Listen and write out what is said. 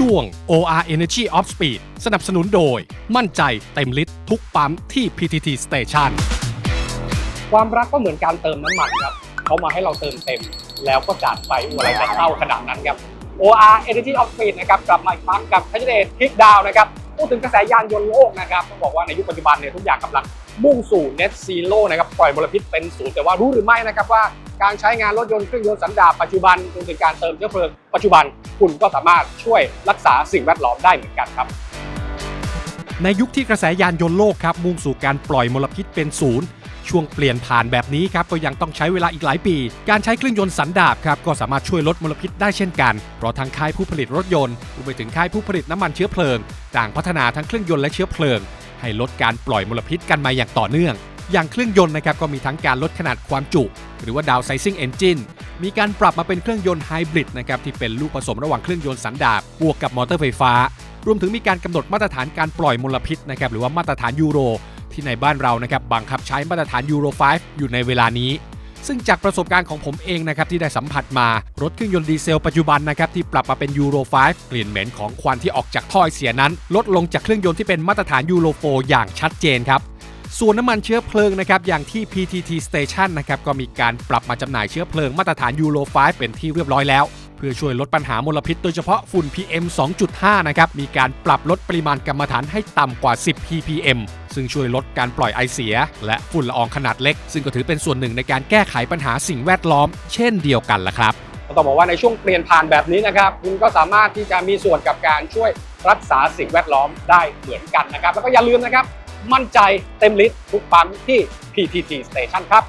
ช่วง OR Energy of Speed สนับสนุนโดย มั่นใจเต็มลิตรทุกปั๊มที่ PTT Station ความรักก็เหมือนการเติมน้ำมันครับเขามาให้เราเติมเต็ม แล้วก็จากไปอะไรจะเท่าขนาดนั้นครับ OR Energy of Speed นะครับกลับมาอีกครั้งกับทัชเดชทิกดาวนะครับพูดถึงกระแสยานยนต์โลกนะครับต้องบอกว่าในยุคปัจจุบันเนี่ยทุกอย่างกำลังมุ่งสู่ Net Zero นะครับปล่อยมลพิษเป็นศูนย์แต่ว่ารู้หรือไม่นะครับว่า การใช้งานรถยนต์เครื่องยนต์สันดาปปัจจุบันรวมถึงการเติมเชื้อเพลิงปัจจุบันคุณก็สามารถช่วยรักษาสิ่งแวดล้อมได้เหมือนกันครับ ในยุคที่กระแสยานยนต์โลกครับมุ่งสู่การปล่อยมลพิษเป็นศูนย์ช่วงเปลี่ยนผ่านแบบนี้ครับก็ยังต้องใช้เวลาอีกหลายปี การใช้เครื่องยนต์สันดาปครับก็สามารถช่วยลดมลพิษได้เช่นกัน เพราะทางค่ายผู้ผลิตรถยนต์รวมไปถึงค่ายผู้ผลิตน้ำมันเชื้อเพลิง ต่างพัฒนาทั้งเครื่องยนต์และเชื้อเพลิง ให้ลดการปล่อยมลพิษกันมาอย่างต่อเนื่อง อย่างเครื่องยนต์นะครับก็มีทั้งการลดขนาดความจุ หรือว่า downsizing engine มีการปรับมาเป็นเครื่องยนต์ไฮบริดนะครับที่เป็นลูกผสมระหว่างเครื่องยนต์สันดาปบวกกับมอเตอร์ไฟฟ้า รวมถึงมีการกำหนดมาตรฐานการปล่อยมลพิษนะครับหรือว่ามาตรฐานยูโร ที่ในบ้านเรานะครับบังคับใช้มาตรฐานยูโร 5 อยู่ในเวลานี้ซึ่งจากประสบการณ์ของผมเองนะครับที่ได้สัมผัสมารถเครื่องยนต์ดีเซลปัจจุบันนะครับที่ปรับมาเป็นยูโร 5 กลิ่นเหม็นของควันที่ออกจากท่อไอเสียนั้น ลดลงจากเครื่องยนต์ที่เป็นมาตรฐานยูโร 4 อย่างชัดเจนครับ ส่วนน้ำมันเชื้อเพลิงนะครับอย่างที่ PTT Station นะครับก็มีการปรับมาจำหน่ายเชื้อเพลิงมาตรฐานยูโร5เป็นที่เรียบร้อยแล้ว เพื่อช่วยลดปัญหามลพิษโดยเฉพาะฝุ่น PM 2.5 นะครับมีการปรับลดปริมาณกรรมฐานให้ต่ำกว่า 10 ppm ซึ่งช่วยลดการปล่อยไอเสีย และฝุ่นละอองขนาดเล็ก ซึ่งก็ถือเป็นส่วนหนึ่งในการแก้ไขปัญหาสิ่งแวดล้อม เช่นเดียวกันละครับต้องบอกว่าในช่วงเปลี่ยนผ่านแบบนี้นะครับ คุณก็สามารถที่จะมีส่วนกับการช่วยรักษาสิ่งแวดล้อมได้เหมือนกันนะครับ แล้วก็อย่าลืมนะครับ มั่นใจเต็มลิตรทุกปั๊มที่ PTT Station ครับ